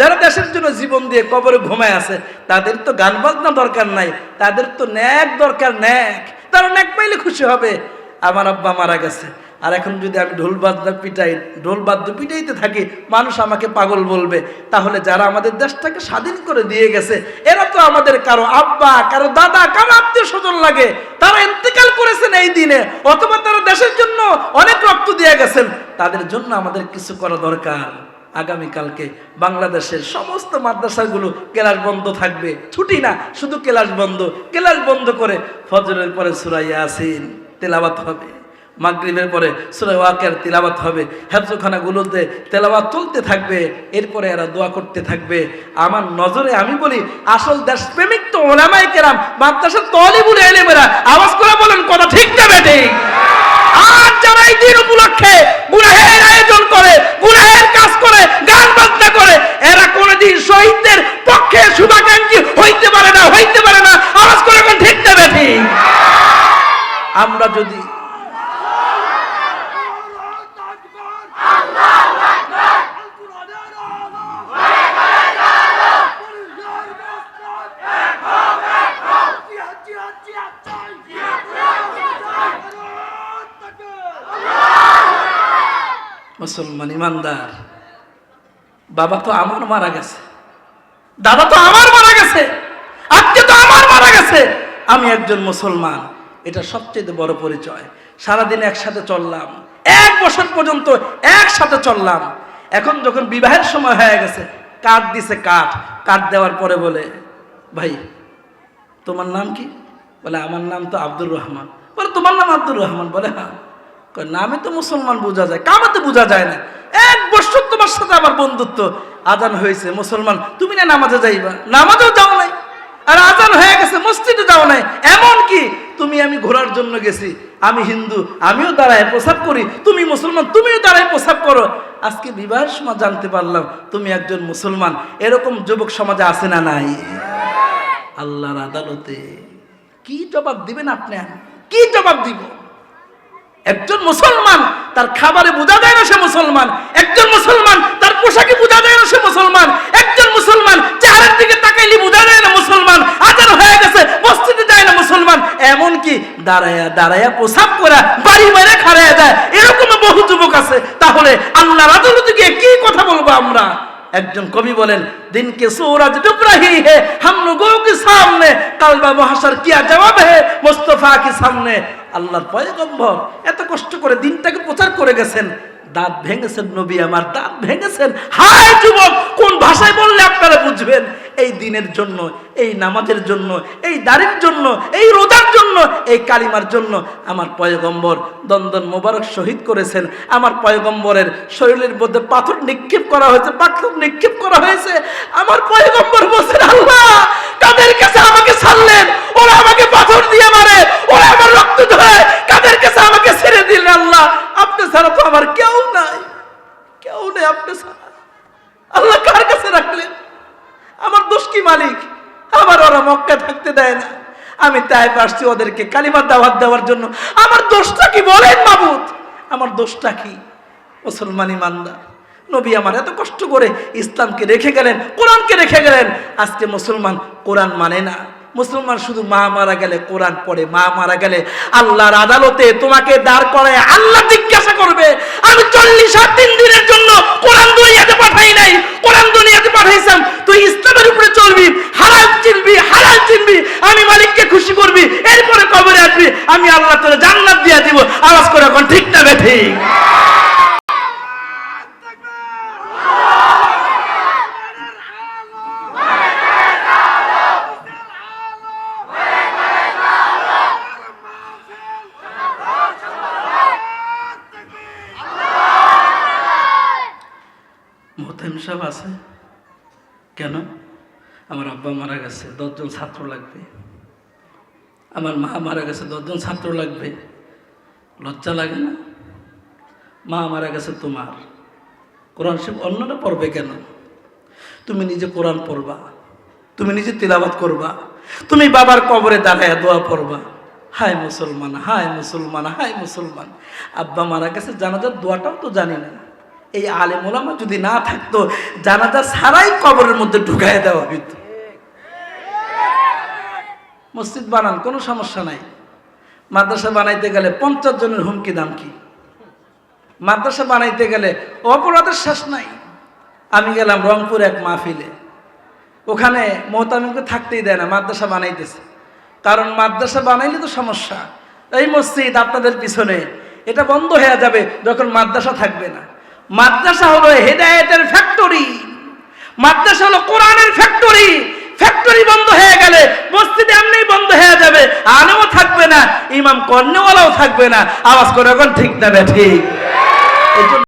যারা দেশের জন্য জীবন দিয়ে কবরে ঘুমায় আছে, তাদের তো গান বাজনা দরকার নাই, তাদের তো ন্যাক দরকার, ন্যাক। তারা ন্যাক পাইলে খুশি হবে। আমার আব্বা মারা গেছে। আর এখন যদি আমি ঢোল বাদ্য পিটাই, ঢোল বাদ্য পিটাইতে থাকি, মানুষ আমাকে পাগল বলবে। তাহলে যারা আমাদের দেশটাকে স্বাধীন করে দিয়ে গেছে, এরা তো আমাদের কারও আব্বা, কারও দাদা, কারও আত্মীয় স্বজন লাগে। তারা ইন্তেকাল করেছেন এই দিনে, অথবা তারা দেশের জন্য অনেক রক্ত দিয়ে গেছেন। তাদের জন্য আমাদের কিছু করা দরকার। আগামীকালকে বাংলাদেশের সমস্ত মাদ্রাসাগুলো ক্লাস বন্ধ থাকবে। ছুটি না, শুধু ক্লাস বন্ধ। ক্লাস বন্ধ করে ফজরের পরে সুরাইয়া আসিন তেলাবাত হবে। মাগরিবের পরে সুরাই ওয়াকের তিলাবাত হবে। হেফজখানাগুলোতে তেলাবাত চলতে থাকবে। এরপরে এরা দোয়া করতে থাকবে। আমার নজরে আমি বলি, আসল দেশপ্রেমিক তো ওলামাই কেরাম, মাদ্রাসার তলিবুল এলেমেরা। আওয়াজ করে বলেন, কথা ঠিক না বেটে উপলক্ষে গুনাহের আয়োজন করে, গুনাহের কাজ করে, গান বাজনা করে, এরা কোনোদিন শহীদদের পক্ষে শুভাকাঙ্ক্ষী হইতে পারে না, হইতে পারে না। আওয়াজ করে ঠিক না ঠিক? আমরা যদি মুসলমান ইমানদার। বাবা তো আমার মারা গেছে। দাদা তো আমার মারা গেছে। আত্মীয় তো আমার মারা গেছে। আমি একজন মুসলমান। এটা সবচেয়ে বড় পরিচয়। সারাদিন একসাথে চললাম। এক বছর পর্যন্ত একসাথে চললাম। এখন যখন বিবাহের সময় হয়ে গেছে, কাঠ দিছে কাঠ। কাঠ দেওয়ার পরে বলে, ভাই, তোমার নাম কি? বলে, আমার নাম তো আব্দুর রহমান। বলে, তোমার নাম আব্দুর রহমান? বলে হ্যাঁ। নামে তো মুসলমান বোঝা যায় কামাতে বোঝা যায় না। এক বছর তোমার সাথে আমার বন্ধুত্ব, আজান হয়েছে, মুসলমান, তুমি না নামাজে যাইবা? নামাজেও যাও নাই। আর আজান হয়ে গেছে, মসজিদে যাও নাই। এমন কি? তুমি আমি ঘোরার জন্য গেছি, আমি হিন্দু, আমিও দাঁড়ায় প্রসাব করি, তুমি মুসলমান, তুমিও দাঁড়ায় প্রসাব করো। আজকে বিবাহের সময় জানতে পারলাম, তুমি একজন মুসলমান। এরকম যুবক সমাজে আছে না নাই? আল্লাহর আদালতে। কি জবাব দিবেন আপনি? কি জবাব দিব? একজন মুসলমান তার খাবারে বোঝা যায় না সে মুসলমান, একজন মুসলমান তার পোশাকে বোঝা যায় না সে মুসলমান, একজন মুসলমান চেহারের দিকে তাকাইলে বোঝা যায় না মুসলমান আজার হয়ে গেছে বস্তিতে যায় না মুসলমান এমন কি দাঁড়ায়া দাঁড়ায়া পোশাক করা, বাড়ি বাইরে খাড়াইয়া যায় এরকম বহু যুবক আছে। তাহলে আল্লাহ আদালতে গিয়ে কি কথা বলব আমরা? একজন কবি বলেন দিন কে সূরজ ডুব হে হাম লোগো কে সামনে, কালবা মহাশার কিয়া জবাব হে মস্ত মুস্তফা के সামনে আল্লাহর পয়গম্বর। এত কষ্ট করে দিনটাকে প্রচার করে গেছেন। দাঁত ভেঙেছেন নবী আমার, দাঁত ভেঙেছেন। হায় যুবক, কোন ভাষায় বললে আপনারা বুঝবেন? এই দিনের জন্য, এই নামাজের জন্য, এই দাড়ির জন্য, এই রোজার জন্য, এই কালিমার জন্য আমার পয়গম্বর দন্দন মোবারক শহীদ করেছেন। আমার পয়গম্বরের শরীরের মধ্যে পাথর নিক্ষেপ করা হয়েছে, পাথর নিক্ষেপ করা হয়েছে। আমার পয়গম্বর বলছেন, আল্লাহ, কাদের কাছে আমাকে ছাড়লেন? ওরা আমাকে পাথর দিয়ে মারে, ওরা আমার রক্ত ধরে কাদের কাছে আমাকে ছেড়ে দিলেন আল্লাহ? আপনি ছাড়া তো আমার কেউ নাই। কেউ নেই আপনি ছাড়া। আল্লাহ কার কাছে রাখলেন? আমার দোষ কি মালিক? আমার ওরা মক্কা থাকতে দেয় না। আমি তাই আসছি ওদেরকে কালিমার দাওয়াত দেওয়ার জন্য। আমার দোষটা কি বলেন মাবুদ? আমার দোষটা কি? মুসলমান ইমানদার। নবী আমার এত কষ্ট করে ইসলামকে রেখে গেলেন, কোরআনকে রেখে গেলেন। আজকে মুসলমান কোরআন মানে না। মুসলমান শুধু মা মারা গেলে, কোরআন পড়ে, মা মারা গেলে, আল্লাহর আদালতে তোমাকে দাঁড় করায় আল্লাহ জিজ্ঞাসা করবে, আমি চল্লিশ আর তিন দিনের জন্য কোরআন দুনিয়াতে পাঠাই নাই, কোরআন দুনিয়াতে পাঠাইছাম তুই ইসলামের উপরে চলবি, হালাল চিনবি হালাল চিনবি, আমি মালিককে খুশি করবি, এরপরে কবরে আসবি, আমি আল্লাহ তোর জান্নাত দিয়ে দিব। আওয়াজ করে এখন, ঠিক না ঠিক? মোহতাইম সাহেব আছে? কেন? আমার আব্বা মারা গেছে, দশজন ছাত্র লাগবে। আমার মা মারা গেছে, দশজন ছাত্র লাগবে। লজ্জা লাগে না? মা মারা গেছে তোমার। কোরআন শিব অন্যরা পড়বে কেন? তুমি নিজে কোরআন পড়বা, তুমি নিজে তিলাবাত করবা, তুমি বাবার কবরে দাঁড়ায় দোয়া পড়বা। হায় মুসলমান হায় মুসলমান হায় মুসলমান। আব্বা মারা গেছে, জানাজার দোয়াটাও তো জানি না। এই আলে ওলামা যদি না থাকতো, জানাজা ছাড়াই কবরের মধ্যে ঢুকাই দেওয়া হইতো। মসজিদ বানান, কোনো সমস্যা নাই। মাদ্রাসা বানাইতে গেলে পঞ্চাশ জনের হুমকি দাম কি? মাদ্রাসা বানাইতে গেলে অপরাধের শেষ নাই। আমি গেলাম রংপুর এক মাহফিলে। ওখানে মোহতামিমকে থাকতেই দেয় না, মাদ্রাসা বানাইতেছে। কারণ মাদ্রাসা বানাইলে তো সমস্যা। এই মসজিদ আপনাদের পিছনে, এটা বন্ধ হয়ে যাবে যখন মাদ্রাসা থাকবে না। মাদ্রাসা হলো হেদায়েতের ফ্যাক্টরি মাদ্রাসা হলো কোরআনের ফ্যাক্টরি ফ্যাক্টরি বন্ধ হয়ে গেলে মসজিদে এমনি বন্ধ হয়ে যাবে। আলেও থাকবে না, ইমাম কর্নেওয়ালাও থাকবে না। আওয়াজ করে এখন ঠিক না ঠিক?